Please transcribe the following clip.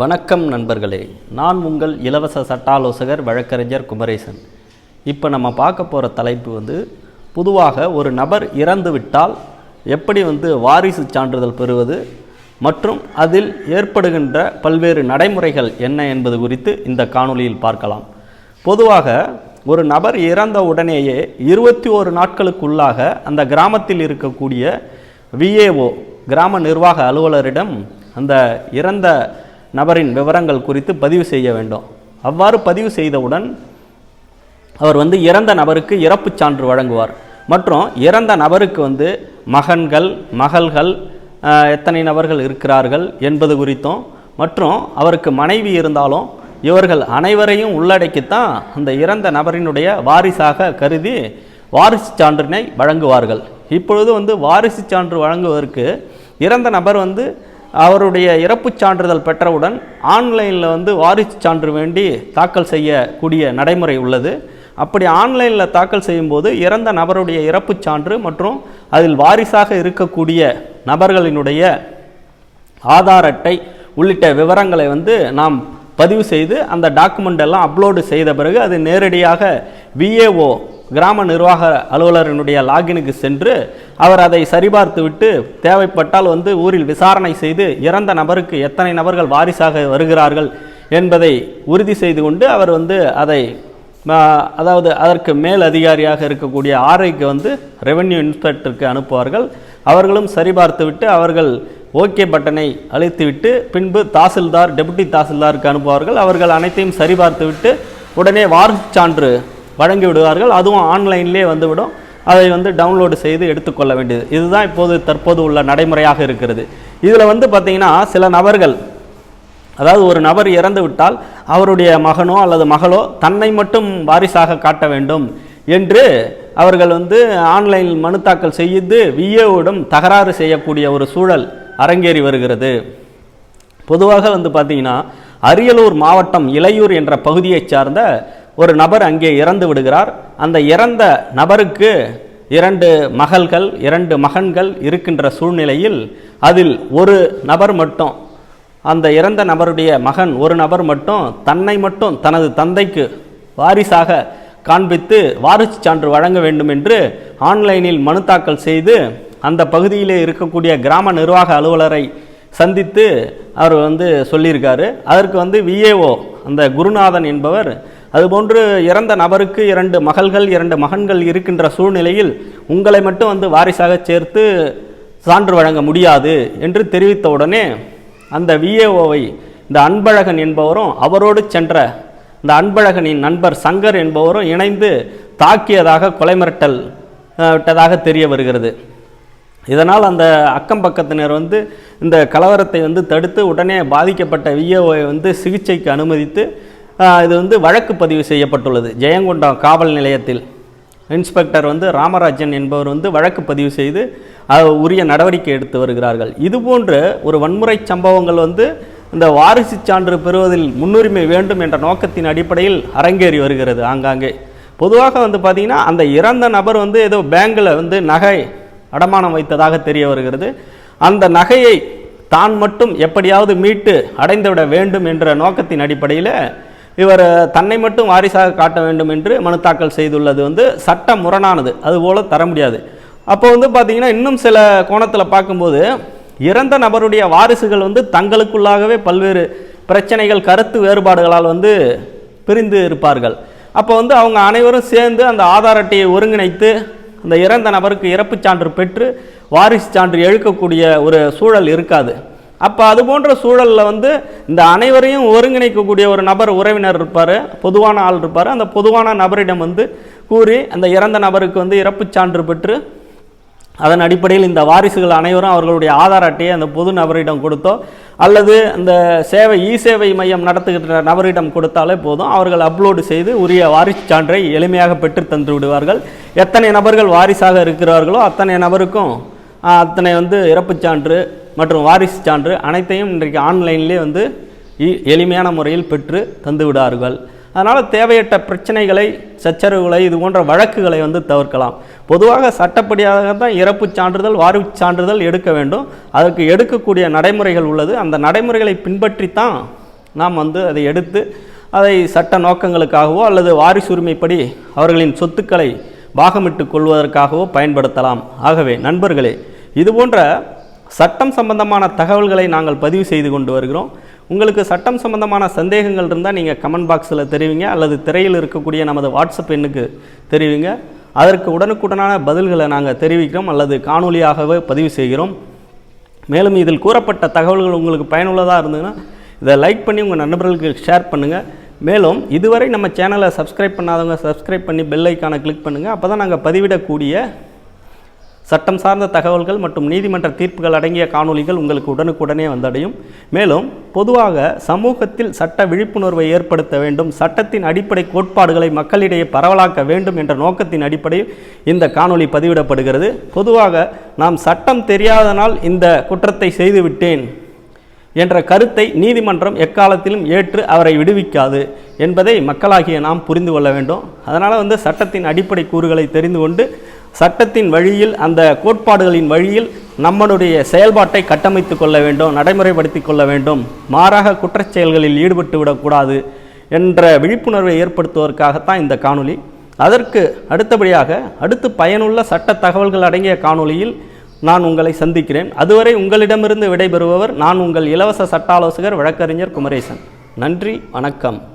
வணக்கம் நண்பர்களே. நான் உங்கள் இலவச சட்ட ஆலோசகர் வழக்கறிஞர் குமரேசன். இப்போ நம்ம பார்க்க போகிற தலைப்பு வந்து பொதுவாக ஒரு நபர் இறந்து விட்டால் எப்படி வந்து வாரிசு சான்றிதழ் பெறுவது மற்றும் அதில் ஏற்படுகின்ற பல்வேறு நடைமுறைகள் என்ன என்பது குறித்து இந்த காணொளியில் பார்க்கலாம். பொதுவாக ஒரு நபர் இறந்த உடனேயே இருபத்தி ஓரு நாட்களுக்குள்ளாக அந்த கிராமத்தில் இருக்கக்கூடிய விஏஓ கிராம நிர்வாக அலுவலரிடம் அந்த இறந்த நபரின் விவரங்கள் குறித்து பதிவு செய்ய வேண்டும். அவ்வாறு பதிவு செய்தவுடன் அவர் வந்து இறந்த நபருக்கு இறப்புச் சான்று வழங்குவார். மற்றும் இறந்த நபருக்கு வந்து மகன்கள் மகள்கள் எத்தனை நபர்கள் இருக்கிறார்கள் என்பது குறித்தும் மற்றும் அவருக்கு மனைவி இருந்தாலும் இவர்கள் அனைவரையும் உள்ளடக்கித்தான் அந்த இறந்த நபரினுடைய வாரிசாக கருதி வாரிசு சான்றினை வழங்குவார்கள். இப்பொழுது வந்து வாரிசு சான்று வழங்குவதற்கு இறந்த நபர் வந்து அவருடைய இறப்புச் சான்றிதழ் பெற்றவுடன் ஆன்லைனில் வந்து வாரிசு சான்று வேண்டி தாக்கல் செய்யக்கூடிய நடைமுறை உள்ளது. அப்படி ஆன்லைனில் தாக்கல் செய்யும்போது இறந்த நபருடைய இறப்புச் சான்று மற்றும் அதில் வாரிசாக இருக்கக்கூடிய நபர்களினுடைய ஆதார் அட்டை உள்ளிட்ட விவரங்களை வந்து நாம் பதிவு செய்து அந்த டாக்குமெண்ட் எல்லாம் அப்லோடு செய்த பிறகு அது நேரடியாக விஏஓ கிராம நிர்வாக அலுவலரினுடைய லாகினுக்கு சென்று அவர் அதை சரிபார்த்துவிட்டு தேவைப்பட்டால் வந்து ஊரில் விசாரணை செய்து இறந்த நபருக்கு எத்தனை நபர்கள் வாரிசாக வருகிறார்கள் என்பதை உறுதி செய்து கொண்டு அவர் வந்து அதை அதாவது அதற்கு மேல் அதிகாரியாக இருக்கக்கூடிய ஆர்ஐக்கு வந்து ரெவென்யூ இன்ஸ்பெக்டருக்கு அனுப்புவார்கள். அவர்களும் சரிபார்த்துவிட்டு அவர்கள் ஓகே பட்டனை அழுத்திவிட்டு பின்பு தாசில்தார் டெபுட்டி தாசில்தாருக்கு அனுப்புவார்கள். அவர்கள் அனைத்தையும் சரிபார்த்துவிட்டு உடனே வாரிசு சான்று வழங்கி விடுவார்கள் அதுவும் ஆன்லைன்லேயே வந்துவிடும். அதை வந்து டவுன்லோடு செய்து எடுத்துக்கொள்ள வேண்டியது. இதுதான் இப்போது தற்போது உள்ள நடைமுறையாக இருக்கிறது. இதில் வந்து பார்த்திங்கன்னா சில நபர்கள் அதாவது ஒரு நபர் இறந்து விட்டால் அவருடைய மகனோ அல்லது மகளோ தன்னை மட்டும் வாரிசாக காட்ட வேண்டும் என்று அவர்கள் வந்து ஆன்லைனில் மனு தாக்கல் செய்து விஏவிடம் தகராறு செய்யக்கூடிய ஒரு சூழல் அரங்கேறி வருகிறது. பொதுவாக வந்து பார்த்தீங்கன்னா அரியலூர் மாவட்டம் இளையூர் என்ற பகுதியைச் சார்ந்த ஒரு நபர் அங்கே இறந்து விடுகிறார். அந்த இறந்த நபருக்கு இரண்டு மகள்கள் இரண்டு மகன்கள் இருக்கின்ற சூழ்நிலையில் அதில் ஒரு நபர் மட்டும் அந்த இறந்த நபருடைய மகன் ஒரு நபர் மட்டும் தன்னை மட்டும் தனது தந்தைக்கு வாரிசாக காண்பித்து வாரிசு சான்று வழங்க வேண்டும் என்று ஆன்லைனில் மனு தாக்கல் செய்து அந்த பகுதியிலே இருக்கக்கூடிய கிராம நிர்வாக அலுவலரை சந்தித்து அவர் வந்து சொல்லியிருக்காரு. அதற்கு வந்து விஏஓ அந்த குருநாதன் என்பவர் அதுபோன்று இறந்த நபருக்கு இரண்டு மகள்கள் இரண்டு மகன்கள் இருக்கின்ற சூழ்நிலையில் உங்களை மட்டும் வந்து வாரிசாக சேர்த்து சான்று வழங்க முடியாது என்று தெரிவித்த உடனே அந்த விஏஓவை இந்த அன்பழகன் என்பவரும் அவரோடு சென்ற இந்த அன்பழகனின் நண்பர் சங்கர் என்பவரும் இணைந்து தாக்கியதாக கொலை மிரட்டல் விட்டதாக தெரிய வருகிறது. இதனால் அந்த அக்கம் பக்கத்தினர் வந்து இந்த கலவரத்தை வந்து தடுத்து உடனே பாதிக்கப்பட்ட விஏஓவை வந்து சிகிச்சைக்கு அனுமதித்து இது வந்து வழக்கு பதிவு செய்யப்பட்டுள்ளது. ஜெயங்கொண்டம் காவல் நிலையத்தில் இன்ஸ்பெக்டர் வந்து ராமராஜன் என்பவர் வந்து வழக்கு பதிவு செய்து உரிய நடவடிக்கை எடுத்து வருகிறார்கள். இதுபோன்ற ஒரு வன்முறை சம்பவங்கள் வந்து இந்த வாரிசு சான்று பெறுவதில் முன்னுரிமை வேண்டும் என்ற நோக்கத்தின் அடிப்படையில் அரங்கேறி வருகிறது ஆங்காங்கே. பொதுவாக வந்து பார்த்திங்கன்னா அந்த இறந்த நபர் வந்து ஏதோ பேங்கில் வந்து நகை அடமானம் வைத்ததாக தெரிய வருகிறது. அந்த நகையை தான் மட்டும் எப்படியாவது மீட்டு அடைந்துவிட வேண்டும் என்ற நோக்கத்தின் அடிப்படையில் இவர் தன்னை மட்டும் வாரிசாக காட்ட வேண்டும் என்று மனு தாக்கல் செய்துள்ளது வந்து சட்ட முரணானது அதுபோல் தர முடியாது. அப்போ வந்து பார்த்தீங்கன்னா இன்னும் சில கோணத்தில் பார்க்கும்போது இறந்த நபருடைய வாரிசுகள் வந்து தங்களுக்குள்ளாகவே பல்வேறு பிரச்சனைகள் கருத்து வேறுபாடுகளால் வந்து பிரிந்து இருப்பார்கள். அப்போ வந்து அவங்க அனைவரும் சேர்ந்து அந்த ஆதார் அட்டையை ஒருங்கிணைத்து அந்த இறந்த நபருக்கு இறப்புச் சான்று பெற்று வாரிசு சான்று எழுக்கக்கூடிய ஒரு சூழல் இருக்காது. அப்போ அது போன்ற சூழலில் வந்து இந்த அனைவரையும் ஒருங்கிணைக்கக்கூடிய ஒரு நபர் உறவினர் இருப்பார் பொதுவான ஆள் இருப்பார். அந்த பொதுவான நபரிடம் வந்து கூறி அந்த இறந்த நபருக்கு வந்து இறப்புச் சான்று பெற்று அதன் அடிப்படையில் இந்த வாரிசுகள் அனைவரும் அவர்களுடைய ஆதார் அட்டையை அந்த பொது நபரிடம் கொடுத்தோ அல்லது அந்த சேவை இ சேவை மையம் நடத்துகின்ற நபரிடம் கொடுத்தாலே போதும். அவர்கள் அப்லோடு செய்து உரிய வாரிசு சான்றை எளிமையாக பெற்று தந்து விடுவார்கள். எத்தனை நபர்கள் வாரிசாக இருக்கிறார்களோ அத்தனை நபருக்கும் அத்தனை வந்து இறப்புச் சான்று மற்றும் வாரிசு சான்று அனைத்தையும் இன்றைக்கு ஆன்லைன்லேயே வந்து இ- எளிமையான முறையில் பெற்று தந்து விடார்கள். அதனால் தேவையற்ற பிரச்சனைகளை சச்சரவுகளை இது போன்ற வழக்குகளை வந்து தவிர்க்கலாம். பொதுவாக சட்டப்படியாக தான் இறப்புச் சான்றிதழ் வாரிசு சான்றிதழ் எடுக்க வேண்டும். அதற்கு எடுக்கக்கூடிய நடைமுறைகள் உள்ளது. அந்த நடைமுறைகளை பின்பற்றித்தான் நாம் வந்து அதை எடுத்து அதை சட்ட நோக்கங்களுக்காகவோ அல்லது வாரிசுரிமைப்படி அவர்களின் சொத்துக்களை பாகமிட்டு கொள்வதற்காகவோ பயன்படுத்தலாம். ஆகவே நண்பர்களே இதுபோன்ற சட்டம் சம்பந்தமான தகவல்களை நாங்கள் பதிவு செய்து கொண்டு வருகிறோம். உங்களுக்கு சட்டம் சம்பந்தமான சந்தேகங்கள் இருந்தால் நீங்கள் கமெண்ட் பாக்ஸில் தெரிவிங்க அல்லது திரையில் இருக்கக்கூடிய நமது வாட்ஸ்அப் எண்ணுக்கு தெரிவிங்க. அதற்கு உடனுக்குடனான பதில்களை நாங்கள் தெரிவிக்கிறோம் அல்லது காணொலியாகவே பதிவு செய்கிறோம். மேலும் இதில் கூறப்பட்ட தகவல்கள் உங்களுக்கு பயனுள்ளதாக இருந்ததுன்னா இதை லைக் பண்ணி உங்கள் நண்பர்களுக்கு ஷேர் பண்ணுங்கள் மேலும் இதுவரை நம்ம சேனலை சப்ஸ்கிரைப் பண்ணாதவங்க சப்ஸ்கிரைப் பண்ணி பெல் ஐக்கானை கிளிக் பண்ணுங்கள் அப்போ தான் நாங்கள் பதிவிடக்கூடிய சட்டம் சார்ந்த தகவல்கள் மற்றும் நீதிமன்ற தீர்ப்புகள் அடங்கிய காணொளிகள் உங்களுக்கு உடனுக்குடனே வந்தடையும். மேலும் பொதுவாக சமூகத்தில் சட்ட விழிப்புணர்வை ஏற்படுத்த வேண்டும் சட்டத்தின் அடிப்படை கோட்பாடுகளை மக்களிடையே பரவலாக்க வேண்டும் என்ற நோக்கத்தின் அடிப்படையில் இந்த காணொலி பதிவிடப்படுகிறது. பொதுவாக நாம் சட்டம் தெரியாதனால் இந்த குற்றத்தை செய்துவிட்டேன் என்ற கருத்தை நீதிமன்றம் எக்காலத்திலும் ஏற்று அவரை விடுவிக்காது என்பதை மக்களாகிய நாம் புரிந்து கொள்ள வேண்டும். அதனால் வந்து சட்டத்தின் அடிப்படை கூறுகளை தெரிந்து கொண்டு சட்டத்தின் வழியில் அந்த கோட்பாடுகளின் வழியில் நம்மளுடைய செயல்பாட்டை கட்டமைத்து கொள்ள வேண்டும் நடைமுறைப்படுத்தி கொள்ள வேண்டும். மாறாக குற்றச்செயல்களில் ஈடுபட்டு விடக்கூடாது என்ற விழிப்புணர்வை ஏற்படுத்துவதற்காகத்தான் இந்த காணொளி. அதற்கு அடுத்தபடியாக அடுத்து பயனுள்ள சட்ட தகவல்கள் அடங்கிய காணொளியில் நான் உங்களை சந்திக்கிறேன். அதுவரை உங்களிடமிருந்து விடைபெறுபவர் நான் உங்கள் இலவச சட்ட ஆலோசகர் வழக்கறிஞர் குமரேசன். நன்றி வணக்கம்.